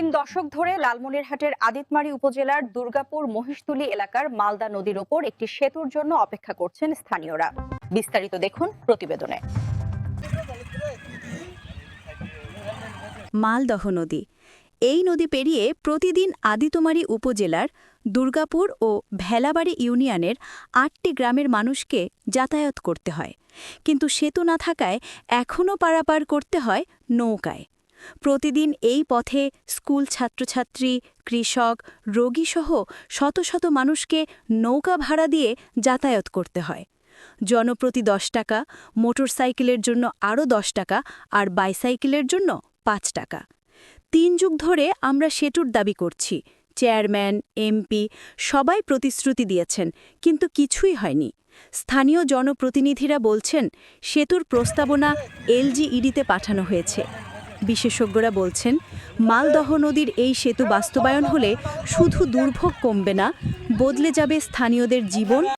তিন দশক ধরে লালমনিরহাটের আদিতমারি উপজেলার দুর্গাপুর মহিষতুলি এলাকার মালদা নদীর ওপর একটি সেতুর জন্য অপেক্ষা করছেন স্থানীয়রা। বিস্তারিত দেখুন প্রতিবেদনে। মালদহ নদী। এই নদী পেরিয়ে প্রতিদিন আদিতমারি উপজেলার দুর্গাপুর ও ভেলাবাড়ি ইউনিয়নের আটটি গ্রামের মানুষকে যাতায়াত করতে হয়। কিন্তু সেতু না থাকায় এখনও পারাপার করতে হয় নৌকায়। প্রতিদিন এই পথে স্কুল ছাত্রছাত্রী, কৃষক, রোগীসহ শত শত মানুষকে নৌকা ভাড়া দিয়ে যাতায়াত করতে হয়। জনপ্রতি দশ টাকা, মোটরসাইকেলের জন্য আরও দশ টাকা আর বাইসাইকেলের জন্য পাঁচ টাকা। তিন যুগ ধরে আমরা সেতুর দাবি করছি। চেয়ারম্যান, এমপি সবাই প্রতিশ্রুতি দিয়েছেন, কিন্তু কিছুই হয়নি। স্থানীয় জনপ্রতিনিধিরা বলছেন, সেতুর প্রস্তাবনা এলজিইডিতে পাঠানো হয়েছে। বিশেষজ্ঞরা বলছেন, মালদহ নদীর এই সেতু বাস্তবায়ন হলে শুধু দুর্ভোগ কমবে না, বদলে যাবে স্থানীয়দের জীবন।